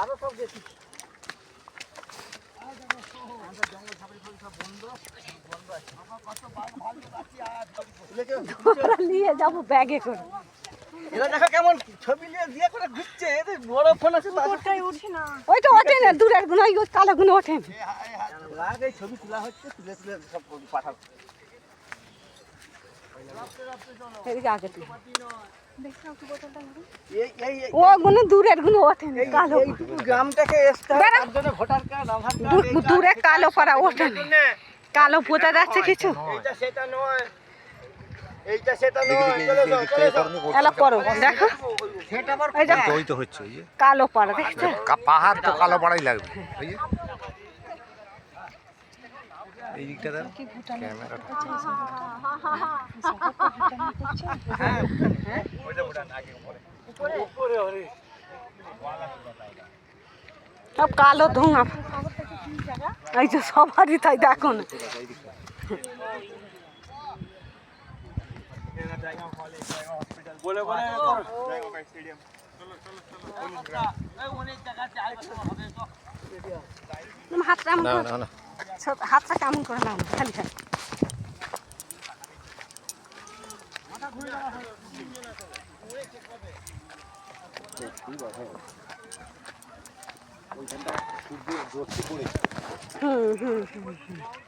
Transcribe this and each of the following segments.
আরও সব নিয়ে যাব ব্যাগে করে। এরা দেখো কেমন ছবি নিয়ে দিয়ে করে ঘুরছে। বড় ফোন আছে তো ওইটা ওঠে না দূরের গুণ ওই কালো গুণ ওঠে না। ছবি তোলা হচ্ছে তুলে তুলে সব পাঠাবো এদিকে আগে তুই এই এই এই- ও গুণ দূরের গুণ ওঠে কালো। গ্রামটাকে ভোটার কার্ড দূর- কালো কার্ড, পাড়া সব ওঠে না। জন্যে। কালো বোঝা যাচ্ছে কিছু। সেটা নয়। এইটা সেটা নয় চলে যাও চলে যাও এলা করো দেখো সেটা আবার এই তো ওই তো হচ্ছে যে কালো পাড়া দেখছ পাহাড় তো কালো পাড়াই লাগবে এই এই দিকটা দেন ক্যামেরাটা উপরে ওরে সব কালো ধোঁয়া এই যে সবারই তাই দেখো না বলে বলে করে না না। ছোট- হাতটা কেমন করে নাও খালি খালি। হুম হুম হুম।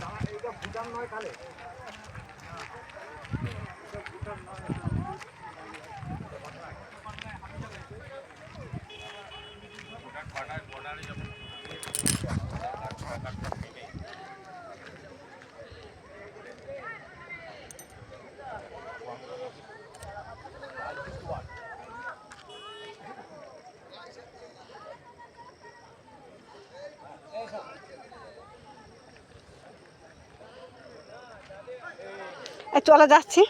পাহাড় থেকে কাছে এই চলে যাচ্ছি।